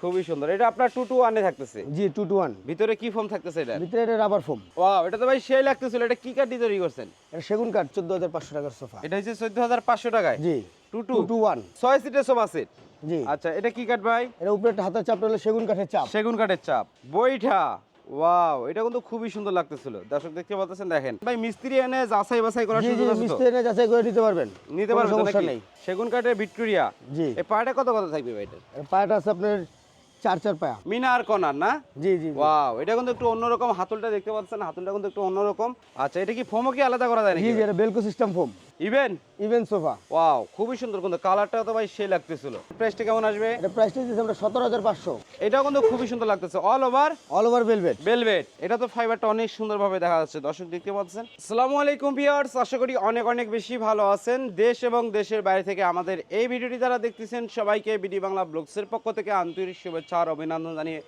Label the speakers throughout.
Speaker 1: খুবই সুন্দর। এটা আপনার টু টু ওয়ানে থাকতেছে?
Speaker 2: জি টু টু ওয়ান
Speaker 1: ভিতরে কি ফোম থাকতেছে এটা?
Speaker 2: ভিতরে এটা রাবার ফোম
Speaker 1: ওয়াও এটা তো ভাই সেই লাগতেছিল। এটা কি কাঠি তৈরি করছেন?
Speaker 2: এটা সেগুন কাঠ চোদ্দ হাজার পাঁচশো টাকার সোফা।
Speaker 1: এটা হচ্ছে চোদ্দ হাজার পাঁচশো টাকায়?
Speaker 2: জি
Speaker 1: টু
Speaker 2: টু
Speaker 1: টু
Speaker 2: ওয়ান
Speaker 1: ছয় সিটের সোফা সেট
Speaker 2: জি।
Speaker 1: আচ্ছা এটা কি কাঠ ভাই?
Speaker 2: এটা উপরে একটা হাতের চাপটা হলো সেগুন কাঠের চাপ।
Speaker 1: সেগুন কাঠের চাপ। বইঠা ওয়াও এটা কিন্তু খুবই সুন্দর লাগতেছিল। দর্শক দেখতে পাচ্ছেন দেখেন। ভাই মিস্ত্রি এনে যাচাই বাছাই করার সুযোগ আছে?
Speaker 2: মিস্ত্রি এনে যাচাই করে নিতে পারবেন।
Speaker 1: নিতে পারবেন
Speaker 2: সমস্যা নেই।
Speaker 1: সেগুন কাঠের ভিক্টোরিয়া।
Speaker 2: জি।
Speaker 1: এই পায়াটা কত কত থাকবে ভাই এটা
Speaker 2: পায়াটা আছে আপনার চার চার পায়া।
Speaker 1: মিনার কর্নার না?
Speaker 2: জি জি।
Speaker 1: ওয়াও এটা কিন্তু একটু অন্যরকম হাতলটা দেখতে পাচ্ছেন হাতলটা কিন্তু একটু অন্যরকম। আচ্ছা এটা কি ফোমও কি আলাদা করা যায় নাকি?
Speaker 2: জি এটা বেলকো system foam
Speaker 1: even
Speaker 2: even sofa
Speaker 1: wow খুবই সুন্দর কিন্তু কালারটা তো ভাই সেই লাগতেছিল। প্রাইসটা কেমন আসবে?
Speaker 2: এটা প্রাইসটা দিয়েছে আমরা সতেরো হাজার পাঁচশো।
Speaker 1: এটাও কিন্তু খুবই সুন্দর লাগতেছে। All over
Speaker 2: all over velvet
Speaker 1: velvet এটা তো ফাইবারটা অনেক সুন্দরভাবে দেখা যাচ্ছে। দর্শক দেখতে পাচ্ছেন? আসসালামু আলাইকুম ভিউয়ার্স আশা করি অনেক অনেক বেশি ভালো আছেন। দেশ এবং দেশের বাইরে থেকে আমাদের এই ভিডিওটি যারা দেখতেছেন সবাইকে বিডি বাংলা ব্লগসের পক্ষ থেকে আন্তরিক শুভেচ্ছা আর অভিনন্দন জানিয়ে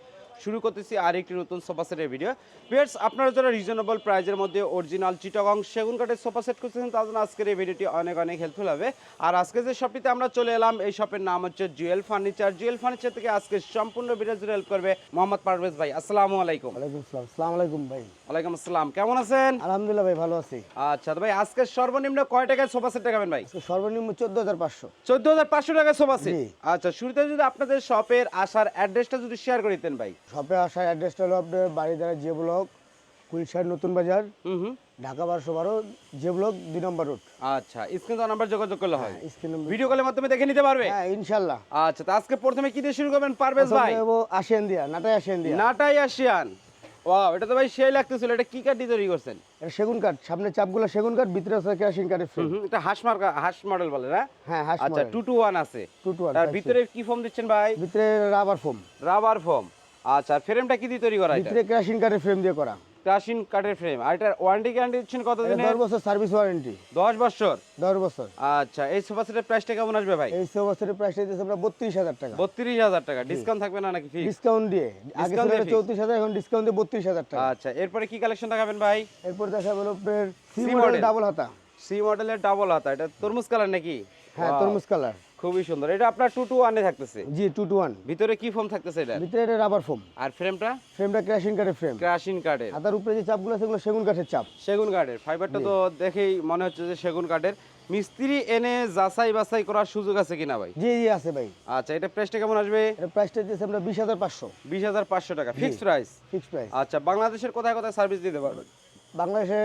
Speaker 1: শুরু করতেছি আর একটি নতুন সোফা সেটের ভিডিও পেয়ার্স আপনারা যারা রিজনেবল প্রাইজের মধ্যে অরিজিনাল চিটাগং সেগুন কাঠের সোফা সেট করতেছেন তার জন্য আজকের এই ভিডিওটি অনেক অনেক হেল্পফুল হবে। আর আজকে যে শপটিতে আমরা চলে এলাম, এই শপের নাম হচ্ছে জুয়েল ফার্নিচার জুয়েল ফার্নিচার থেকে আজকে সম্পূর্ণ ভিডিও জুড়ে হেল্প করবে মোহাম্মদ পারভেজ ভাই। আসসালামু আলাইকুম।
Speaker 2: ওয়ালাইকুম আসসালাম। আসসালামু আলাইকুম ভাই।
Speaker 1: ওয়ালাইকুম আসসালাম। কেমন আছেন?
Speaker 2: আলহামদুলিল্লাহ ভাই ভালো আছি।
Speaker 1: আচ্ছা তো ভাই আজকে সর্বনিম্ন কয় টাকায় সোফা সেট দেখাবেন ভাই?
Speaker 2: সর্বনিম্ন চোদ্দ হাজার পাঁচশো।
Speaker 1: চোদ্দ হাজার পাঁচশো টাকায় সোফা সেট? আচ্ছা শুরুতে যদি আপনাদের শপের আসার অ্যাড্রেসটা যদি শেয়ার করে দিতেন ভাই।
Speaker 2: শপে আসার অ্যাড্রেসটা হলো আপনার বাড়িদারা যে ব্লক কুলশার নতুন বাজার ঢাকা বারোশো বারো যে ব্লক দুই নম্বর রোড।
Speaker 1: আচ্ছা স্ক্রিন তো নাম্বার যোগাযোগ করলে হয়।
Speaker 2: স্ক্রিন
Speaker 1: ভিডিও কলের মাধ্যমে দেখে নিতে পারবে?
Speaker 2: হ্যাঁ ইনশাল্লাহ
Speaker 1: আচ্ছা তো আজকে প্রথমে কি দিয়ে শুরু করবেন পারভেজ ভাই?
Speaker 2: আসিয়ান দিয়া নাটাই আসিয়ান দিয়া।
Speaker 1: নাটাই আসিয়ান। ওয়াও এটা তো ভাই সেই লাগতেছিল এটা কি কাঠ দিয়ে তৈরি করছেন?
Speaker 2: এটা সেগুন কাঠ সামনে চাপগুলো সেগুন কাঠ ভিতরে আছে ক্যাশিং কাঠের ফ্রেম
Speaker 1: এটা হাঁস মার্কা হাঁস মডেল বলে না?
Speaker 2: হ্যাঁ হাস
Speaker 1: আচ্ছা টু টু ওয়ান আছে।
Speaker 2: 221
Speaker 1: আর ভিতরে কি ফোম দিচ্ছেন ভাই?
Speaker 2: ভিতরে রাবার ফোম
Speaker 1: রাবার ফোম আচ্ছা ফ্রেমটা কি দিয়ে তৈরি করা এটা?
Speaker 2: ভিতরে ক্যাশিং কাঠের ফ্রেম দিয়ে করা।
Speaker 1: ক্রাশিন কাঠের ফ্রেম আর এটার ওয়ারেন্টি গ্যারান্টি দিচ্ছেন কত দিনের
Speaker 2: দশ বছর সার্ভিস ওয়ারেন্টি
Speaker 1: দশ বছর?
Speaker 2: দশ বছর।
Speaker 1: আচ্ছা এই সোফা সেটের প্রাইসটা কেমন আসবে ভাই?
Speaker 2: এই সব বছরের প্রাইসটা দিয়েছে আমরা বত্রিশ হাজার টাকা।
Speaker 1: বত্রিশ হাজার টাকা। ডিসকাউন্ট থাকবে না নাকি ফিক্স
Speaker 2: ডিসকাউন্ট দিয়ে। আগে ছিল
Speaker 1: দিয়ে
Speaker 2: চৌত্রিশ হাজার এখন ডিসকাউন্ট দিয়ে বত্রিশ হাজার টাকা।
Speaker 1: আচ্ছা এরপরে কি কালেকশন দেখাবেন ভাই?
Speaker 2: এরপর দেখা আপনার সি মডেল ডাবল হাতা।
Speaker 1: সি মডেলের ডাবল হাতা। এটা তরমুজ কালার নাকি?
Speaker 2: হ্যাঁ তরমুজ কালার
Speaker 1: খুবই সুন্দর। এটা আপনার টু টু ওয়ানে থাকতেছে?
Speaker 2: জি টু টু ওয়ান
Speaker 1: ভিতরে কি ফোম থাকতেছে এটা?
Speaker 2: ভিতরে এটা রাবার ফোম
Speaker 1: আর ফ্রেমটা
Speaker 2: ফ্রেমটা ক্রাশিং কাঠের ফ্রেম
Speaker 1: ক্রাশিন কাঠের
Speaker 2: হাতার উপরে যে চাপগুলো আছে সেগুলো সেগুন কাঠের চাপ।
Speaker 1: সেগুন কাঠের। ফাইবারটা তো দেখেই মনে হচ্ছে যে সেগুন কাঠের। মিস্ত্রি এনে যাচাই বাছাই করার সুযোগ আছে কিনা ভাই?
Speaker 2: জি জি আছে ভাই।
Speaker 1: আচ্ছা এটা প্রাইসটা কেমন আসবে?
Speaker 2: এটা প্রাইসটা দিয়েছে আমরা বিশ হাজার পাঁচশো।
Speaker 1: বিশ হাজার পাঁচশো টাকা। ফিক্সড প্রাইস
Speaker 2: ফিক্সড প্রাইস
Speaker 1: আচ্ছা বাংলাদেশের কোথায় কোথায় সার্ভিস দিতে পারবেন?
Speaker 2: বাংলাদেশে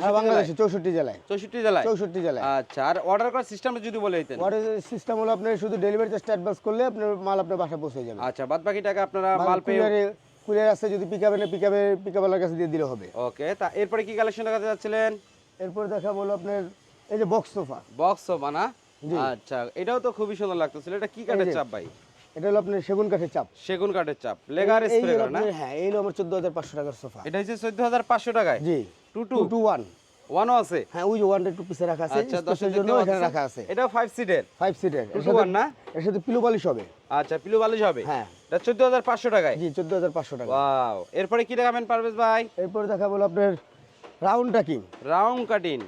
Speaker 2: সারা বাংলাদেশে চৌষট্টি জেলায়।
Speaker 1: চৌষট্টি জেলায়?
Speaker 2: চৌষট্টি জেলায়।
Speaker 1: আচ্ছা আর অর্ডার করার সিস্টেমটা যদি বলে দিতেন।
Speaker 2: ওয়ারের সিস্টেম হলো আপনার শুধু ডেলিভারি চার্জ অ্যাডভান্স করলে আপনার মাল আপনার পৌঁছে যাবে।
Speaker 1: আচ্ছা বাদ বাকি টাকা আপনারা মাল পেয়ে
Speaker 2: কুরিয়ারে যদি পিক আপে পিক আপে পিক আপওয়ালার কাছে দিয়ে দিলে হবে।
Speaker 1: ওকে তা এরপরে কি কালেকশন দেখাতে যাচ্ছিলেন?
Speaker 2: এরপর দেখা বলো আপনার এই যে বক্স সোফা
Speaker 1: বক্স সোফা না? আচ্ছা এটাও তো খুবই সুন্দর লাগতেছিল। এটা কি কাঠের চাপ ভাই?
Speaker 2: এটা হলো আপনার সেগুন কাঠের চাপ।
Speaker 1: সেগুন কাঠের চাপ। লেগার স্প্রে না?
Speaker 2: হ্যাঁ এই হলো আমার চোদ্দ হাজার পাঁচশো টাকার সোফা
Speaker 1: এটা হচ্ছে চোদ্দ হাজার পাঁচশো টাকায়?
Speaker 2: জি।
Speaker 1: ওয়ানও আছে?
Speaker 2: হ্যাঁ ওই যে রাখা আছে
Speaker 1: আচ্ছা দশ
Speaker 2: জন্য এখানে রাখা আছে।
Speaker 1: এটাও ফাইভ সিটের
Speaker 2: ফাইভ সিটের
Speaker 1: টু টু ওয়ান না?
Speaker 2: এর সাথে পিলো বালিশ হবে।
Speaker 1: আচ্ছা পিলু বালিশ হবে?
Speaker 2: হ্যাঁ।
Speaker 1: এটা হাজার পাঁচশো টাকায়?
Speaker 2: জি টাকা।
Speaker 1: ওয়াও এরপরে কি দেখাবেন পারভেজ ভাই?
Speaker 2: এরপর দেখা আপনার রাউন্ড টাকিং
Speaker 1: রাউন্ড কাটিং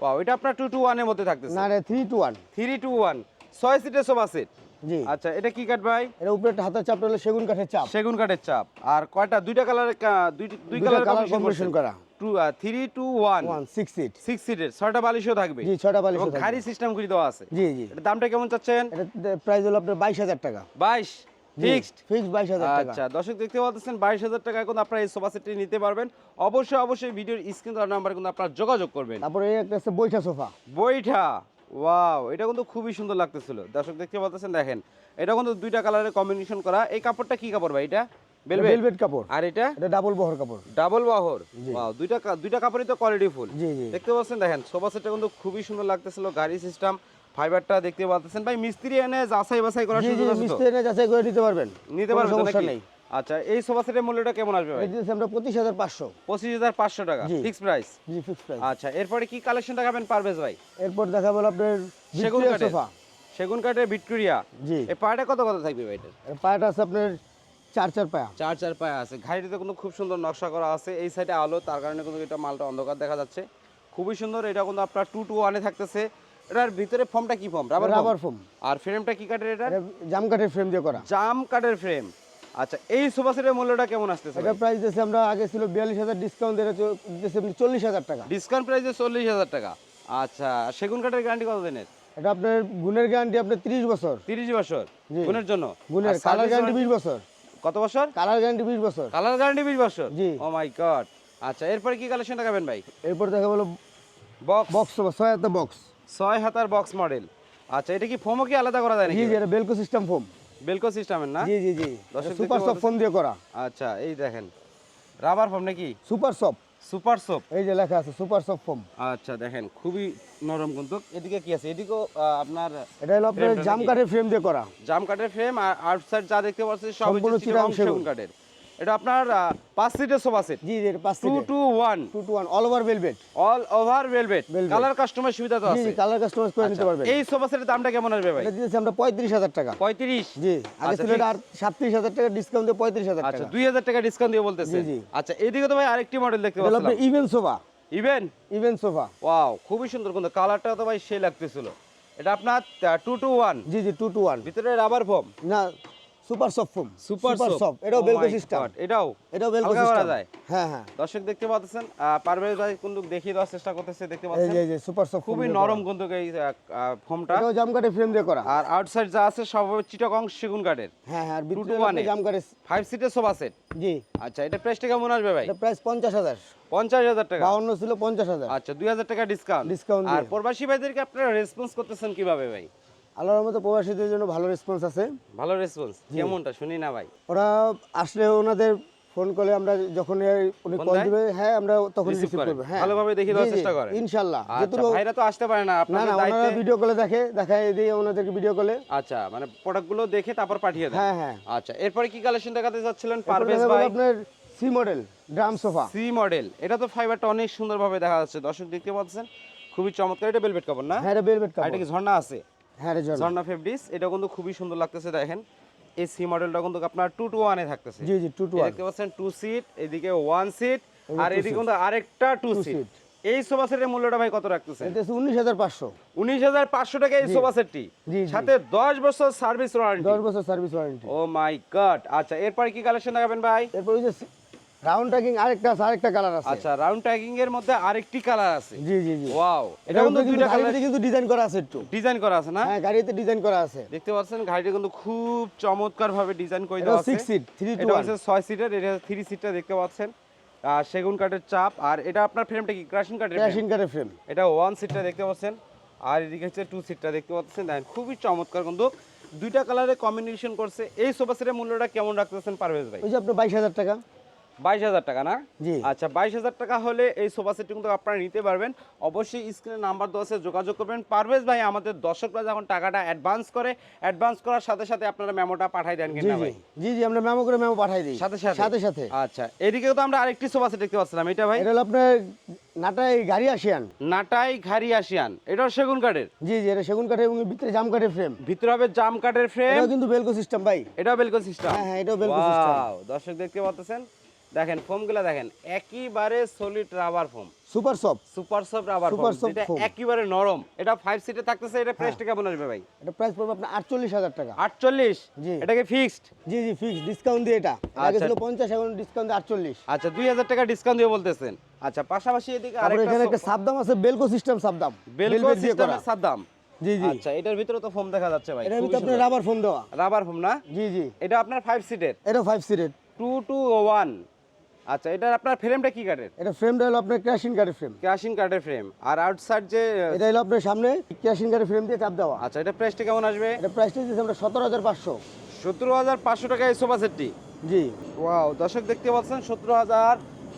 Speaker 1: ওয়াও এটা আপনার টু টু ওয়ানের মধ্যে থাকতেছে।
Speaker 2: না three two one
Speaker 1: three two one ছয় সিটের সোফা সেট
Speaker 2: জি।
Speaker 1: আচ্ছা এটা কি কাঠ ভাই?
Speaker 2: উপরে একটা হাতের চাপটা হলো সেগুন কাঠের চাপ।
Speaker 1: সেগুন কাঠের চাপ। আর কয়টা? দুইটা কালারের দুই কালার
Speaker 2: কম্বিনেশন করা।
Speaker 1: Three two one
Speaker 2: one six seat
Speaker 1: six সিটের ছয়টা বালিশও থাকবে।
Speaker 2: জি ছয়টা বালিশ
Speaker 1: এবং সিস্টেম করে দেওয়া আছে।
Speaker 2: জি জি।
Speaker 1: দামটা কেমন চাচ্ছেন?
Speaker 2: প্রাইস হলো আপনার বাইশ হাজার টাকা।
Speaker 1: বাইশ? ফিক্সড
Speaker 2: ফিক্স বাইশ টাকা।
Speaker 1: আচ্ছা দর্শক দেখতে পাচ্ছেন বাইশ হাজার টাকা কিন্তু আপনারা এই সোফা সেটটি নিতে পারবেন। অবশ্যই অবশ্যই ভিডিওর স্ক্রিন নাম্বার কিন্তু আপনারা যোগাযোগ করবেন।
Speaker 2: তারপরে এই একটা আছে বৈঠা সোফা।
Speaker 1: ওয়াও এটা কিন্তু খুবই সুন্দর লাগতেছিল। দর্শক দেখতে পাচ্ছেন দেখেন। এটা কিন্তু দুইটা কালারের কম্বিনেশন করা। এই কাপড়টা কি কাপড় ভাই এটা?
Speaker 2: ভেলভেট কাপড়।
Speaker 1: আর এটা?
Speaker 2: এটা ডাবল বহর কাপড়।
Speaker 1: ডাবল বাহর। ওয়াও দুইটা দুইটা কাপড়ই তো কোয়ালিটি ফুল
Speaker 2: জি জি।
Speaker 1: দেখতে পাচ্ছেন দেখেন সোফা সেটটা কিন্তু খুবই সুন্দর লাগতেছিল গাড়ি সিস্টেম ফাইবারটা দেখতে পাচ্ছেন। ভাই মিস্ত্রি এনে যাচাই বাছাই করার সুযোগ আছে?
Speaker 2: মিস্ত্রি এনে যাচাই করে নিতে পারবেন।
Speaker 1: নিতে পারবেন তো
Speaker 2: সমস্যা নেই।
Speaker 1: আচ্ছা এই সোফা সেটের মূল্যটা কেমন আসবে ভাই?
Speaker 2: এটা আমরা পঁচিশ হাজার পাঁচশো।
Speaker 1: পঁচিশ হাজার পাঁচশো টাকা
Speaker 2: জি।
Speaker 1: ফিক্স প্রাইস
Speaker 2: জি ফিক্স প্রাইস
Speaker 1: আচ্ছা এরপরে কি কালেকশন দেখাবেন পারভেজ ভাই?
Speaker 2: এরপর দেখা বলো আপনার
Speaker 1: সেগুন কাঠের।
Speaker 2: সোফা
Speaker 1: সেগুন কাঠের ভিক্টোরিয়া
Speaker 2: জি।
Speaker 1: এই পায়াটা কত কত থাকবে ভাই এটার?
Speaker 2: এর পায়াটা আছে আপনার চার চার পায়া।
Speaker 1: চার চার পায়া আছে। কিন্তু খুব সুন্দর নকশা করা আছে। এই সাইডে আলো তার কারণে কিন্তু এটা মালটা অন্ধকার দেখা যাচ্ছে। খুবই সুন্দর এটা কিন্তু আপনার টু টু ওয়ানে থাকতেছে। এটার ভিতরে ফর্মটা কি ফর্ম? রাবার
Speaker 2: রাবার ফোম
Speaker 1: আর ফ্রেমটা কি কাঠের এটা?
Speaker 2: জাম কাঠের ফ্রেম দিয়ে করা।
Speaker 1: জাম কাঠের ফ্রেম আচ্ছা এই সোফা সেটের মূল্যটা কেমন আসতেছে
Speaker 2: এটা প্রাইস দিয়েছে আমরা আগে ছিল বিয়াল্লিশ হাজার ডিসকাউন্ট দিয়ে দিয়েছে চল্লিশ হাজার টাকা।
Speaker 1: ডিসকাউন্ট প্রাইসে চল্লিশ হাজার টাকা। আচ্ছা সেগুন কাঠের গ্যারান্টি কত দিনের?
Speaker 2: এটা আপনার গুণের গ্যারান্টি আপনার তিরিশ বছর।
Speaker 1: তিরিশ বছর
Speaker 2: জি।
Speaker 1: গুণের জন্য?
Speaker 2: গুণের কালার গ্যারান্টি
Speaker 1: warranty
Speaker 2: বিশ বছর।
Speaker 1: কত বছর?
Speaker 2: কালার গ্যারান্টি বিশ বছর।
Speaker 1: কালার গ্যারান্টি বিশ বছর?
Speaker 2: জি।
Speaker 1: ও মাই গড আচ্ছা এরপরে কি কালেকশন দেখাবেন ভাই?
Speaker 2: এরপর দেখা বলো
Speaker 1: বক্স
Speaker 2: বক্স ছয় হাজার বক্স
Speaker 1: ছয় হাতার বক্স মডেল আচ্ছা এটা কি ফোমও কি আলাদা করা যায়
Speaker 2: জি জি এটা বেলকো সিস্টেম ফোম
Speaker 1: বেলকো সিস্টেমের না?
Speaker 2: জি জি জি। সুপার সফট ফোম দিয়ে করা।
Speaker 1: আচ্ছা এই দেখেন। রাবার ফোম নাকি?
Speaker 2: Super soft
Speaker 1: super soap?
Speaker 2: এই যে লেখা আছে সুপার সফট ফোম।
Speaker 1: আচ্ছা দেখেন খুবই নরম কিন্তু। এদিকে কি আছে? এদিকেও আপনার
Speaker 2: এটা হলো আপনার জাম কাঠের ফ্রেম দিয়ে করা।
Speaker 1: জাম কাঠের ফ্রেম আর আউটসাইড যা দেখতে পাচ্ছেন সব
Speaker 2: সম্পূর্ণ সেগুন।
Speaker 1: সেগুন কাঠের। এটা আপনার পাঁচ সিটের সোফা সেট
Speaker 2: জি জি এটা পাঁচ
Speaker 1: two two one
Speaker 2: two two one all over velvet
Speaker 1: all over velvet colour customer সুবিধা তো আছে
Speaker 2: জি কালার কাস্টমাইজ করে নিতে
Speaker 1: আচ্ছা,
Speaker 2: পারবেন।
Speaker 1: এই সোফা সেটের দামটা কেমন আসবে ভাই?
Speaker 2: এটা দিয়েছি আমরা পঁয়ত্রিশ হাজার টাকা।
Speaker 1: পঁয়ত্রিশ?
Speaker 2: জি আগে
Speaker 1: আচ্ছা,
Speaker 2: ছিল এটা আর সাতত্রিশ হাজার টাকা ডিসকাউন্ট দিয়ে পঁয়ত্রিশ হাজার
Speaker 1: আচ্ছা
Speaker 2: টাকা।
Speaker 1: দুই হাজার টাকা ডিসকাউন্ট দিয়ে বলতেছে। আচ্ছা এদিকে তো ভাই আরেকটি মডেল দেখতে
Speaker 2: এটা
Speaker 1: পাচ্ছিলাম।
Speaker 2: আপনার even sofa
Speaker 1: even
Speaker 2: even sofa
Speaker 1: wow খুবই সুন্দর কিন্তু কালারটা তো ভাই সে লাগতেছিল। এটা আপনার টু টু ওয়ান
Speaker 2: জি জি টু টু ওয়ান
Speaker 1: ভিতরে রাবার ফোম
Speaker 2: না super soft foam
Speaker 1: super
Speaker 2: soft. এটাও বেলকো সিস্টেম।
Speaker 1: এটাও
Speaker 2: এটাও বেলকো সিস্টেম।
Speaker 1: যায়?
Speaker 2: হ্যাঁ হ্যাঁ।
Speaker 1: দর্শক দেখতে পাচ্ছেন পারভেজ ভাই কিন্তু দেখিয়ে দেওয়ার চেষ্টা করতেছে দেখতে পাচ্ছেন?
Speaker 2: এই যে সুপার সফট
Speaker 1: খুবই নরম কিন্তু এই ফোমটা।
Speaker 2: এটাও জাম ফ্রেম দিয়ে করা।
Speaker 1: আর আউটসাইড যা আছে সব চিটাগং সেগুন কাঠের।
Speaker 2: হ্যাঁ হ্যাঁ আর ভিতরে
Speaker 1: to one
Speaker 2: জাম কাঠের
Speaker 1: ফাইভ সিটের সোফা সেট
Speaker 2: জি।
Speaker 1: আচ্ছা এটা প্রাইসটা কেমন আসবে ভাই?
Speaker 2: এটা প্রাইস পঞ্চাশ হাজার।
Speaker 1: পঞ্চাশ হাজার টাকা।
Speaker 2: বাউন্ন ছিল পঞ্চাশ হাজার।
Speaker 1: আচ্ছা দুই হাজার টাকা ডিসকাউন্ট
Speaker 2: Discount
Speaker 1: আর প্রবাসী ভাইদেরকে আপনারা রেসপন্স করতেছেন কীভাবে ভাই?
Speaker 2: আল্লাহর মতো প্রবাসীদের জন্য ভালো রেসপন্স আছে।
Speaker 1: ভালো রেসপন্স কেমনটা? শুনি না ভাই।
Speaker 2: ওরা আসলে ওনাদের ফোন করলে আমরা যখন উনি কল? দিবে হ্যাঁ আমরা তখন রিসিভ করব হ্যাঁ।
Speaker 1: ভালোভাবে দেখিয়ে দেওয়ার চেষ্টা করেন?
Speaker 2: ইনশাআল্লাহ
Speaker 1: আচ্ছা
Speaker 2: যেহেতু
Speaker 1: ভাইরা তো আসতে পারে না
Speaker 2: না
Speaker 1: আপনাদের
Speaker 2: না ওনারা ভিডিও কলে দেখে দেখায় দিয়ে ওনাদেরকে ভিডিও কলে
Speaker 1: আচ্ছা মানে প্রোডাক্টগুলো দেখে তারপর পাঠিয়ে দেন।
Speaker 2: হ্যাঁ হ্যাঁ।
Speaker 1: আচ্ছা এরপরে কি কালেকশন দেখাতে যাচ্ছিলেন পারভেজ ভাই?
Speaker 2: আপনার C model drum sofa
Speaker 1: C model এটা তো ফাইবারটা অনেক সুন্দরভাবে দেখা যাচ্ছে। দর্শক দেখতে পাচ্ছেন খুবই চমৎকার এটা বেলভেট কাপড় না?
Speaker 2: হ্যাঁ এটা বেলভেট কাপড়
Speaker 1: এটা কি ঝর্ণা আছে?
Speaker 2: হ্যাঁ
Speaker 1: ঝর্ণা ফেব্রিক্স এটা কিন্তু খুবই সুন্দর লাগতেছে দেখেন। এই সি মডেলটা কিন্তু আপনার টু টু ওয়ানে থাকতেছে।
Speaker 2: জি জি টু টু
Speaker 1: দেখতে পাচ্ছেন টু সিট এদিকে ওয়ান সিট আর এদিকে কিন্তু আরেকটা টু সিট এই সোফা সেটের মূল্যটা ভাই কত রাখতেছেন?
Speaker 2: এটা হচ্ছে উনিশ হাজার পাঁচশো।
Speaker 1: উনিশ হাজার পাঁচশো টাকা এই সোফা সেটটি। সাথে দশ বছর সার্ভিস ওয়ারেন্টি
Speaker 2: দশ বছর service warranty
Speaker 1: oh my god আচ্ছা এরপরে কি কালেকশন দেখাবেন ভাই?
Speaker 2: এরপর ওই যে রাউন্ড ট্যাকিং আরেকটা আছে আরেকটা কালার আছে।
Speaker 1: আচ্ছা রাউন্ড ট্যাগিং এর মধ্যে আরেকটি কালার আছে।
Speaker 2: জি জি জি।
Speaker 1: ওয়াও এটা কিন্তু দুইটা কালার
Speaker 2: কিন্তু ডিজাইন করা আছে একটু।
Speaker 1: ডিজাইন করা আছে না?
Speaker 2: হ্যাঁ গাড়িতে ডিজাইন করা আছে।
Speaker 1: দেখতে পাচ্ছেন গাড়িটা কিন্তু খুব চমৎকার ভাবে ডিজাইন করে দেওয়া আছে।
Speaker 2: সিক্স সিট থ্রি টু
Speaker 1: এটা
Speaker 2: ওয়ান
Speaker 1: হচ্ছে ছয় সিটের এটা থ্রি সিটটা দেখতে পাচ্ছেন। আর সেগুন কাঠের চাপ আর এটা আপনার ফ্রেমটা কি? ক্রাশিং কাঠের?
Speaker 2: ক্যাশিং ফ্রেম
Speaker 1: এটা ওয়ান সিটটা দেখতে পাচ্ছেন আর এদিকে হচ্ছে টু সিটটা দেখতে পাচ্ছেন। দেখেন খুবই চমৎকার কিন্তু। দুইটা কালারে কম্বিনেশন করছে। এই সোফা সেটের মূল্যটা কেমন রাখতেছেন পারভেজ ভাই?
Speaker 2: ওই যে আপনার বাইশ হাজার টাকা।
Speaker 1: বাইশ হাজার টাকা না?
Speaker 2: জি।
Speaker 1: আচ্ছা বাইশ হাজার টাকা হলে এই সোফা সেটটি কিন্তু আপনারা নিতে পারবেন। অবশ্যই স্ক্রিনে নাম্বার দেওয়া আছে যোগাযোগ করবেন। পারভেজ ভাই আমাদের দর্শকরা যখন টাকাটা অ্যাডভান্স করে অ্যাডভান্স করার সাথে সাথে আপনারা মেমোটা পাঠাই দেন
Speaker 2: জি
Speaker 1: কিনা
Speaker 2: জি
Speaker 1: ভাই।
Speaker 2: জি জি আমরা মেমো করে মেমো পাঠাই দিই।
Speaker 1: সাথে সাথে?
Speaker 2: সাথে সাথে।
Speaker 1: আচ্ছা এদিকেও তো আমরা আরেকটি সোফা সেট দেখতে পাচ্ছিলাম। এটা ভাই?
Speaker 2: এটা হলো আপনার নাটাই গাড়ি আসিয়ান।
Speaker 1: নাটাই ঘাড়ি আসিয়ান। এটাও সেগুন কাঠের?
Speaker 2: জি জি এটা সেগুন কাঠের এবং ভিতরে জাম কাঠের ফ্রেম
Speaker 1: ভিতরে হবে জাম কাঠের ফ্রেম
Speaker 2: এটাও কিন্তু বেলকো সিস্টেম ভাই।
Speaker 1: এটাও বেলকো সিস্টেম
Speaker 2: হ্যাঁ, হ্যাঁ, এটাও Velcro system।
Speaker 1: দর্শক দেখতে পাচ্ছেন? দেখেন ফোমগুলো দেখেন একইবারে solid rubber foam
Speaker 2: super soft
Speaker 1: super soft rubber foam
Speaker 2: soft
Speaker 1: যেটা একেবারে নরম। এটা ফাইভ সিটে থাকতেছে এটা প্রাইসটা কেমন আসবে ভাই?
Speaker 2: এটা প্রাইস পড়বে আপনার আটচল্লিশ হাজার টাকা।
Speaker 1: আটচল্লিশ?
Speaker 2: জি।
Speaker 1: এটাকে ফিক্সড
Speaker 2: জি জি ফিক্স ডিসকাউন্ট দিয়ে এটা। আগে
Speaker 1: আচ্ছা।
Speaker 2: ছিল পঞ্চাশ এখন ডিসকাউন্ট দিয়ে আটচল্লিশ।
Speaker 1: আচ্ছা দুই হাজার টাকা ডিসকাউন্ট দিয়ে বলতেছেন। আচ্ছা পাশাপাশি এদিকে আরেকটা
Speaker 2: এখানে একটা সাবদাম আছে বেলকো সিস্টেম সাবদাম
Speaker 1: বেলকো। সিস্টেমের সাদাম
Speaker 2: জি জি।
Speaker 1: আচ্ছা এটার ভিতরে তো ফোম দেখা যাচ্ছে ভাই
Speaker 2: এটার ভিতরে আপনার রাবার ফোম দেওয়া।
Speaker 1: রাবার ফোম না?
Speaker 2: জি জি।
Speaker 1: এটা আপনার ফাইভ সিটের
Speaker 2: এটা ফাইভ সিটের
Speaker 1: টু টু ওয়ান আচ্ছা এটা আপনার ফ্রেমটা কি কাঠের
Speaker 2: এটা ফ্রেমটা হলো আপনার ক্র্যাশিং কাঠের ফ্রেম
Speaker 1: ক্যাশিং কাঠের ফ্রেম আর আউটসাইড যে
Speaker 2: এটা হলো আপনার সামনে ক্র্যাশিং কাঠের ফ্রেম দিয়ে চাপ দেওয়া।
Speaker 1: আচ্ছা এটা প্রাইসটা কেমন আসবে?
Speaker 2: এটা প্রাইসটা দিয়েছে আমরা সতেরো হাজার পাঁচশো।
Speaker 1: সতেরো হাজার পাঁচশো টাকা এই সোফা সেটটি
Speaker 2: জি।
Speaker 1: ওয়াও দর্শক দেখতে পাচ্ছেন সতেরো হাজার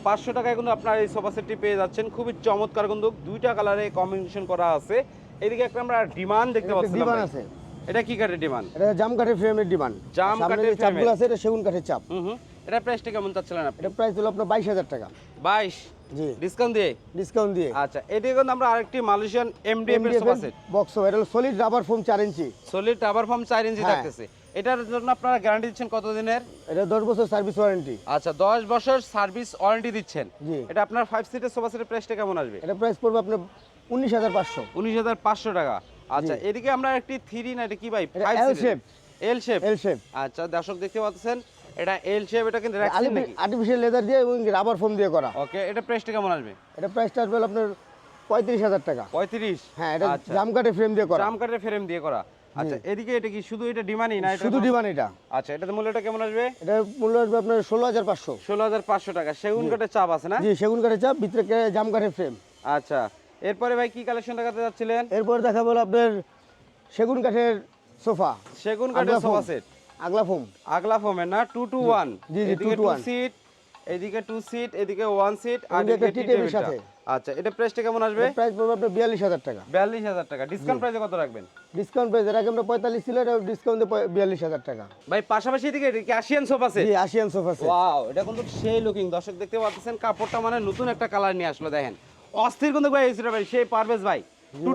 Speaker 1: পাঁচশো টাকায় কিন্তু আপনার এই সোফা সেটটি পেয়ে যাচ্ছেন। খুবই চমৎকার কিন্তু দুইটা কালারে কম্বিনেশন করা আছে। এদিকে একটা আমরা ডিমান্ড দেখতে পাচ্ছি
Speaker 2: ডিমান্ড আছে।
Speaker 1: এটা কি কাঠের ডিমান্ড
Speaker 2: এটা জাম কাঠের ফ্রেমের ডিমান্ড
Speaker 1: জাম কাঠের
Speaker 2: চাপগুলো আছে এটা সেগুন কাঠের চাপ।
Speaker 1: হুম হুম। এটা প্রাইসটা কেমন চাচ্ছিলেন আপনি?
Speaker 2: এটা প্রাইস হলো আপনার বাইশ হাজার টাকা।
Speaker 1: বাইশ?
Speaker 2: জি।
Speaker 1: ডিসকাউন্ট দিয়ে?
Speaker 2: ডিসকাউন্ট দিয়ে।
Speaker 1: আচ্ছা এদিকে কিন্তু আমরা আরেকটি মালয়েশিয়ান এমডিএফ এর সোফা সেট
Speaker 2: বক্স এটা হলো সলিড রাবার ফোম চার ইঞ্চি।
Speaker 1: সলিড রাবার ফর্ম চার ইঞ্চি
Speaker 2: হ্যাঁ।
Speaker 1: থাকতেছে। এটার জন্য আপনারা গ্যারান্টি দিচ্ছেন কতদিনের
Speaker 2: এটা দশ বছর সার্ভিস ওয়ারেন্টি
Speaker 1: আচ্ছা দশ বছর সার্ভিস ওয়ারেন্টি দিচ্ছেন।
Speaker 2: জি।
Speaker 1: এটা আপনার ফাইভ সিটের সোফা সেটের প্রাইসটা কেমন আসবে?
Speaker 2: এটা প্রাইস পড়বে আপনার উনিশ হাজার পাঁচশো।
Speaker 1: উনিশ হাজার পাঁচশো টাকা। আচ্ছা এদিকে আমরা একটি থ্রি না এটা কি ভাই?
Speaker 2: এটা L shape।
Speaker 1: L shape
Speaker 2: L shape
Speaker 1: আচ্ছা দর্শক দেখতে পাচ্ছেন এটা এল শেপ এটা কিন্তু রাখছেন নাকি?
Speaker 2: আর্টিফিশিয়াল লেদার দিয়ে এবং রাবার ফোম দিয়ে করা।
Speaker 1: ওকে এটা প্রাইসটা কেমন আসবে?
Speaker 2: এটা প্রাইসটা আসবে আপনার পঁয়ত্রিশ হাজার টাকা।
Speaker 1: পঁয়ত্রিশ?
Speaker 2: হ্যাঁ এটা জাম কাটে ফ্রেম দিয়ে করা।
Speaker 1: জাম কাঠের ফ্রেম দিয়ে করা। আচ্ছা এদিকে এটা কি শুধু এটা ডিমান্ডই না এটা
Speaker 2: শুধু ডিমান্ড এটা।
Speaker 1: আচ্ছা এটাতে মূল্যটা কেমন আসবে?
Speaker 2: এটা মূল্য আসবে আপনার ষোলো হাজার পাঁচশো।
Speaker 1: ষোলো হাজার পাঁচশো টাকা। সেগুন কাঠের চাপ আছে না?
Speaker 2: জি সেগুন কাঠের চাপ ভিতরে জাম কাঠের ফ্রেম
Speaker 1: আচ্ছা এরপরে ভাই কি কালেকশন দেখাতে যাচ্ছিলেন?
Speaker 2: এরপর দেখা বলো আপনার সেগুন কাঠের সোফা
Speaker 1: সেগুন কাঠের সোফা সেট
Speaker 2: আগলা ফোম।
Speaker 1: আগলা ফোমের না টু টু ওয়ান
Speaker 2: জি, জি,
Speaker 1: এদিকে
Speaker 2: 2
Speaker 1: টু
Speaker 2: 1
Speaker 1: সিট এদিকে টু সিট এদিকে ওয়ান সিট আর
Speaker 2: এদিকে
Speaker 1: টি।
Speaker 2: সাথে।
Speaker 1: আচ্ছা এটা প্রাইসটা কেমন আসবে?
Speaker 2: প্রাইস পড়বে আপনার বিয়াল্লিশ হাজার টাকা।
Speaker 1: বিয়াল্লিশ হাজার টাকা। ডিসকাউন্ট প্রাইসে কত রাখবেন?
Speaker 2: ডিসকাউন্ট প্রাইস এর আগে আমরা পঁয়তাল্লিশ ছিল এটা ডিসকাউন্ট বিয়াল্লিশ হাজার টাকা।
Speaker 1: ভাই পাশাপাশি এদিকে কি আসিয়ান সোফা সেট
Speaker 2: জি আসিয়ান সোফা সেট
Speaker 1: ওয়াও এটা কিন্তু সেই লুকিং দর্শক দেখতে পাচ্ছেন কাপড়টা মানে নতুন একটা কালার নিয়ে আসলো দেখেন। অস্থির কিন্তু ভাই এসিটা ভাই সেই পারভেজ ভাই।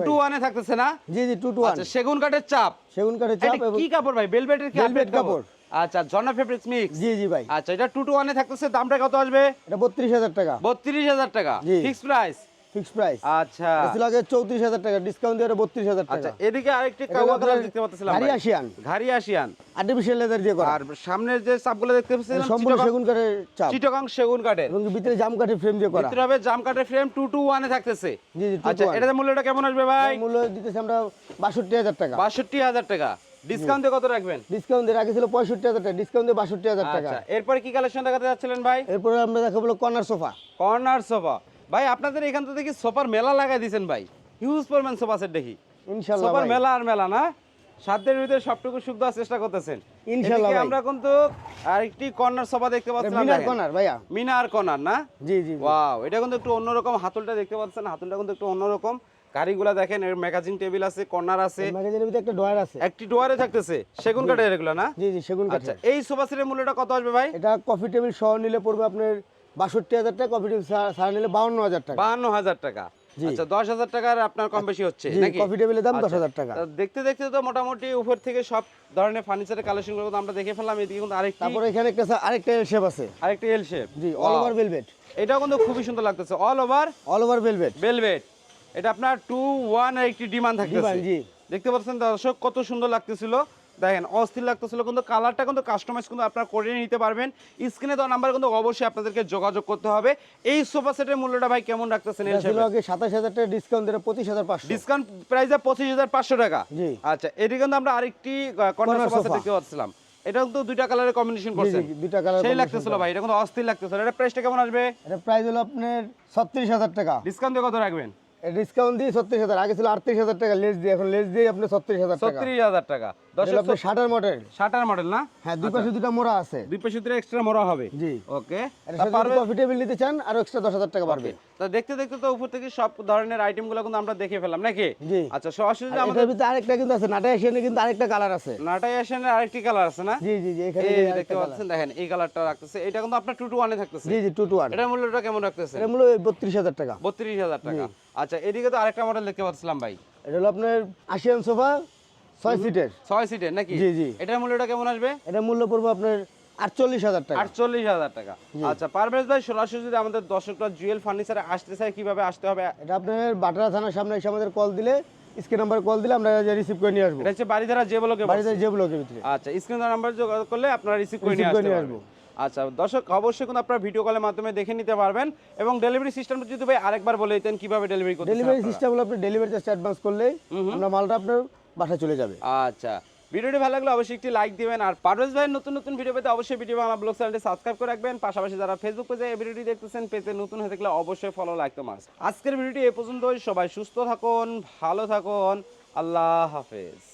Speaker 1: টু ওয়ানে থাকতেছে না?
Speaker 2: জি জি টু টু
Speaker 1: আচ্ছা সেগুন কাঠের চাপ।
Speaker 2: সেগুন কাঠের চাপ
Speaker 1: কি কাপড় ভাই? বেলভেটের কি
Speaker 2: Velvet
Speaker 1: কাপড়। আচ্ছা জর্না ফেব্রিক্স মিক্স
Speaker 2: জি জি ভাই।
Speaker 1: আচ্ছা এটা টু টু ওয়ানে থাকতেছে দামটা কত আসবে?
Speaker 2: এটা বত্রিশ হাজার টাকা।
Speaker 1: বত্রিশ হাজার টাকা। Fix price
Speaker 2: fix price.
Speaker 1: আচ্ছা।
Speaker 2: ছিল আগে চৌত্রিশ হাজার টাকা ডিসকাউন্ট দিয়ে বত্রিশ হাজার
Speaker 1: আচ্ছা এদিকে আরেকটি দেখতে পাচ্ছিলাম
Speaker 2: গাড়ি
Speaker 1: ভাই।
Speaker 2: আসিয়ান।
Speaker 1: ঘাড়ি আসিয়ান।
Speaker 2: আর্টিফিশিয়াল লেদার দিয়ে করা।
Speaker 1: আর সামনের যে চাপগুলো দেখতে পাচ্ছিলাম
Speaker 2: সম্পূর্ণ সেগুন কাঠের চাপ।
Speaker 1: চিটগাং সেগুন কাঠের।
Speaker 2: এবং ভিতরে জাম কাঠের ফ্রেম দিয়ে করা।
Speaker 1: ভিতরে হবে জাম কাঠের ফ্রেম টু ওয়ানে থাকতেছে।
Speaker 2: জি জি
Speaker 1: আচ্ছা এটাতে মূল্যটা কেমন আসবে ভাই?
Speaker 2: মূল্য দিতেছি আমরা বাষট্টি হাজার টাকা।
Speaker 1: বাষট্টি হাজার টাকা। ডিসকাউন্ট কত রাখবেন?
Speaker 2: ডিসকাউন্ট আগে ছিল পঁয়ষট্টি হাজার টাকা। ডিসকাউন্ট দিয়ে বাষট্টি হাজার টাকা।
Speaker 1: আচ্ছা এরপরে কি কালেকশন দেখাতে যাচ্ছিলেন ভাই?
Speaker 2: এরপরে আমরা দেখাবো কর্নার সোফা
Speaker 1: কর্নার সোফা ভাই আপনাদের এখান থেকে দেখি সোফার মেলা লাগাই দিয়েছেন ভাই। হিউজ পরিমাণ সোফা সেট দেখি।
Speaker 2: ইনশাল্লাহ
Speaker 1: সোফার মেলা আর মেলা না। সাধ্যের ভিতরে সবটুকু সুখ দেওয়ার চেষ্টা করতেছেন।
Speaker 2: ভাই।
Speaker 1: আমরা কিন্তু আরেকটি কর্নার সোফা দেখতে পাচ্ছিলাম
Speaker 2: মিনার কর্নার ভাইয়া।
Speaker 1: মিনার কর্নার না?
Speaker 2: জি জি।
Speaker 1: ওয়াও এটা কিন্তু একটু অন্যরকম হাতলটা দেখতে পাচ্ছেন। হাতলটা কিন্তু একটু অন্যরকম। গাড়িগুলা দেখেন এর ম্যাগাজিন টেবিল আছে কর্নার আছে।
Speaker 2: ম্যাগাজিনের ভিতরে একটা ডয়ার আছে।
Speaker 1: একটি ডোয়ারে থাকতেছে। সেগুন কাঠের এগুলো না?
Speaker 2: জি জি সেগুন
Speaker 1: আচ্ছা এই সোফা সেটের মূল্যটা কত আসবে ভাই?
Speaker 2: এটা কফি টেবিল সহ নিলে পড়বে আপনার বাষট্টি হাজার টাকা কফি টেবিল ছাড়া নিলে বাউন্ন হাজার টাকা।
Speaker 1: বাহান্ন হাজার টাকা। আচ্ছা দশ হাজার টাকার আপনার কম বেশি হচ্ছে নাকি?
Speaker 2: কফি টেবিলের দাম দশ
Speaker 1: আচ্ছা,
Speaker 2: হাজার টাকা।
Speaker 1: দেখতে দেখতে তো মোটামুটি উপর থেকে সব ধরনের ফার্নিচারের কালেকশনগুলো কিন্তু আমরা দেখে ফেললাম এদিকে কিন্তু আরেকটি
Speaker 2: তারপরে এখানে একটা আরেকটা শেপ আছে।
Speaker 1: আরেকটি এল শেপ
Speaker 2: জি অল ওভার ভেলভেট
Speaker 1: এটাও কিন্তু খুবই সুন্দর লাগতেছে। All over
Speaker 2: all over velvet
Speaker 1: velvet এটা আপনার টু ওয়ান একটি ডিমান্ড থাকতেছে।
Speaker 2: জি।
Speaker 1: দেখতে পাচ্ছেন দর্শক কত সুন্দর লাগতেছিল। দেখেন অস্থির লাগতেছিল কিন্তু কালারটা কিন্তু কাস্টমাইজ কিন্তু আপনারা করে নিতে পারবেন। স্ক্রিনে দেওয়া নাম্বার কিন্তু অবশ্যই আপনাদেরকে যোগাযোগ করতে হবে। এই সোফা সেটের মূল্যটা ভাই কেমন রাখতেছেন
Speaker 2: এটা আগে সাতাশ হাজার টাকা ডিসকাউন্ট দিলে পঁচিশ হাজার পাঁচশো
Speaker 1: ডিসকাউন্ট প্রাইসে পঁচিশ হাজার পাঁচশো টাকা?
Speaker 2: জি।
Speaker 1: আচ্ছা এদিকে কিন্তু আমরা আরেকটি কর্নার সোফা সেট দেখতে পাচ্ছিলাম। এটা কিন্তু দুইটা কালারের কম্বিনেশন করছেন
Speaker 2: দুইটা colour
Speaker 1: সেই লাগতেছিল ভাই এটা কিন্তু অস্থির লাগতেছিল। এটা প্রাইসটা কেমন আসবে?
Speaker 2: এটা প্রাইস হলো আপনার ছত্রিশ হাজার টাকা।
Speaker 1: ডিসকাউন্ট দিয়ে কত রাখবেন?
Speaker 2: ডিসকাউন্ট দিয়ে ছত্রিশ হাজার। আগে ছিল আটত্রিশ হাজার টাকা লেস দিয়ে এখন লেস দিয়ে আপনার ছত্রিশ হাজার
Speaker 1: ছত্রিশ হাজার টাকা।
Speaker 2: মডেল
Speaker 1: ষাটার মডেল না?
Speaker 2: হ্যাঁ দুই পাশে দুটা মোড়া আছে।
Speaker 1: দুই পাশে দুটো এক্সট্রা মরা হবে।
Speaker 2: জি।
Speaker 1: ওকে
Speaker 2: এটা সাথে কফি টেবিল নিতে চান আরও এক্সট্রা দশ হাজার টাকা
Speaker 1: তা দেখতে দেখতে তো উপর থেকে সব ধরনের আইটেমগুলো কিন্তু আমরা দেখে ফেলাম নাকি?
Speaker 2: জি।
Speaker 1: আচ্ছা সরাসরি আমাদের
Speaker 2: ভিতরে আরেকটা কিন্তু আছে নাটা এশিয়ানে কিন্তু আরেকটা কালার আছে।
Speaker 1: নাটাই আসেনের আরেকটি কালার আছে না?
Speaker 2: জি জি জি এখানে
Speaker 1: দেখতে পাচ্ছেন দেখেন এই কালারটা রাখতেছে। এটা কিন্তু আপনার টু টু ওয়ানে থাকতেছে।
Speaker 2: জি জি টু টু ওয়ান
Speaker 1: এটার মূল্যটা কেমন রাখতেছে
Speaker 2: এটা মূল্য বত্রিশ হাজার টাকা।
Speaker 1: বত্রিশ হাজার টাকা। আচ্ছা এদিকে তো আরেকটা মডেল দেখতে পাচ্ছিলাম ভাই।
Speaker 2: এটা হলো আপনার আশিয়ান সোফা ছয় সিটের
Speaker 1: ছয় সিটের নাকি?
Speaker 2: জি, জি।
Speaker 1: এটার মূল্যটা কেমন আসবে?
Speaker 2: এটা মূল্য পড়বে আপনার আটচল্লিশ হাজার টাকা।
Speaker 1: আটচল্লিশ হাজার টাকা। আচ্ছা পারভেজ ভাই সরাসরি যদি আমাদের দর্শকরা জুয়েল ফার্নিচারে আসতে চায় কীভাবে আসতে হবে?
Speaker 2: এটা আপনার বাটারা থানার সামনে এসে আমাদের কল দিলে স্ক্রিন নাম্বার কল দিলে আমরা রিসিভ করে নিয়ে আসব।
Speaker 1: এটা হচ্ছে বাড়িধারা যে বলোকে
Speaker 2: বাড়িতে যে ব্লকের ভিতরে।
Speaker 1: আচ্ছা স্ক্রিন নাম্বার যোগাযোগ করলে আপনারা রিসিভ করে নিয়ে
Speaker 2: আসব।
Speaker 1: আচ্ছা দর্শক অবশ্যই কিন্তু আপনারা ভিডিও কলের মাধ্যমে দেখে নিতে পারবেন এবং ডেলিভারি সিস্টেমটা যদি ভাই আরেকবার বলে দিতেন কীভাবে ডেলিভারি করতে
Speaker 2: ডেলিভারি সিস্টেম হলো আপনি ডেলিভারি চার্জ অ্যাডভান্স করলে আমরা মালটা আপনার বাসায় চলে যাবে।
Speaker 1: আচ্ছা ভিডিওটি ভালো লাগলে অবশ্যই একটি লাইক দিবেন আর পারভেজ ভাইয়ের নতুন নতুন ভিডিও পেতে অবশ্যই ভিডিও বাংলা ব্লগ চ্যানেলটি সাবস্ক্রাইব করে রাখবেন। পাশাপাশি যারা ফেসবুক পেজে এই ভিডিওটি দেখতেছেন পেজে নতুন হয়ে থাকলে অবশ্যই ফলো লাইক তো মার্কস আজকের ভিডিওটি এ পর্যন্তই। সবাই সুস্থ থাকুন ভালো থাকুন। আল্লাহ হাফেজ।